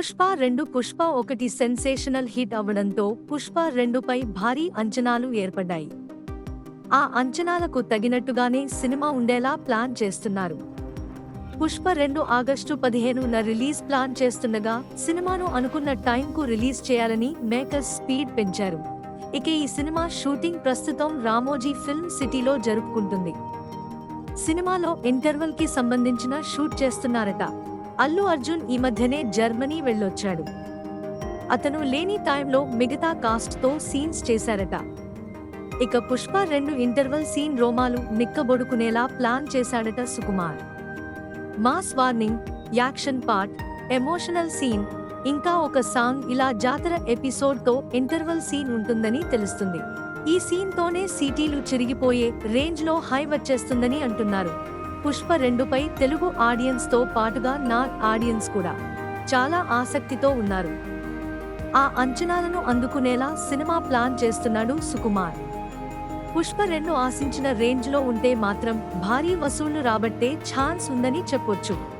పుష్ప రెండు పుష్ప ఒకటి sensational hit అవ్వడంతో పుష్ప రెండుపై భారీ అంచనాలు ఏర్పడ్డాయి. ఆ అంచనాలకు తగినట్టుగానే సినిమా ఉండేలా ప్లాన్ చేస్తున్నారు. పుష్ప రెండు ఆగస్టు పదిహేనున రిలీజ్ ప్లాన్ చేస్తుండగా సినిమాను అనుకున్న టైంకు రిలీజ్ చేయాలని మేకర్స్ స్పీడ్ పెంచారు. ఇక ఈ సినిమా షూటింగ్ ప్రస్తుతం రామోజీ ఫిల్మ్ సిటీలో జరుపుకుంటుంది. సినిమాలో ఇంటర్వెల్కి సంబంధించిన షూట్ చేస్తున్నారట. అల్లు అర్జున్ ఈ మధ్యనే జర్మనీ వెళ్ళొచ్చాడు. అతను లేని టైంలో మిగతా కాస్ట్తో సీన్స్ చేశారట. ఇక పుష్ప రెండు ఇంటర్వల్ సీన్ రోమాలు నిక్కబొడుకునేలా ప్లాన్ చేశాడట Sukumar. Mass warning action part emotional scene ఇంకా ఒక సాంగ్ ఇలా జాతర ఎపిసోడ్తో ఇంటర్వల్ సీన్ ఉంటుందని తెలుస్తుంది. ఈ సీన్తోనే సిటీలు చిరిగిపోయే రేంజ్లో హై వచ్చేస్తుందని అంటున్నారు. పుష్ప రెండుపై తెలుగు ఆడియన్స్తో పాటుగా నా ఆడియన్స్ కూడా చాలా ఆసక్తితో ఉన్నారు. ఆ అంచనాలను అందుకునేలా సినిమా ప్లాన్ చేస్తున్నాడు సుకుమార్. పుష్ప రెండు ఆశించిన రేంజ్లో ఉంటే మాత్రం భారీ వసూళ్ళు రాబట్టే ఛాన్స్ ఉందని చెప్పొచ్చు.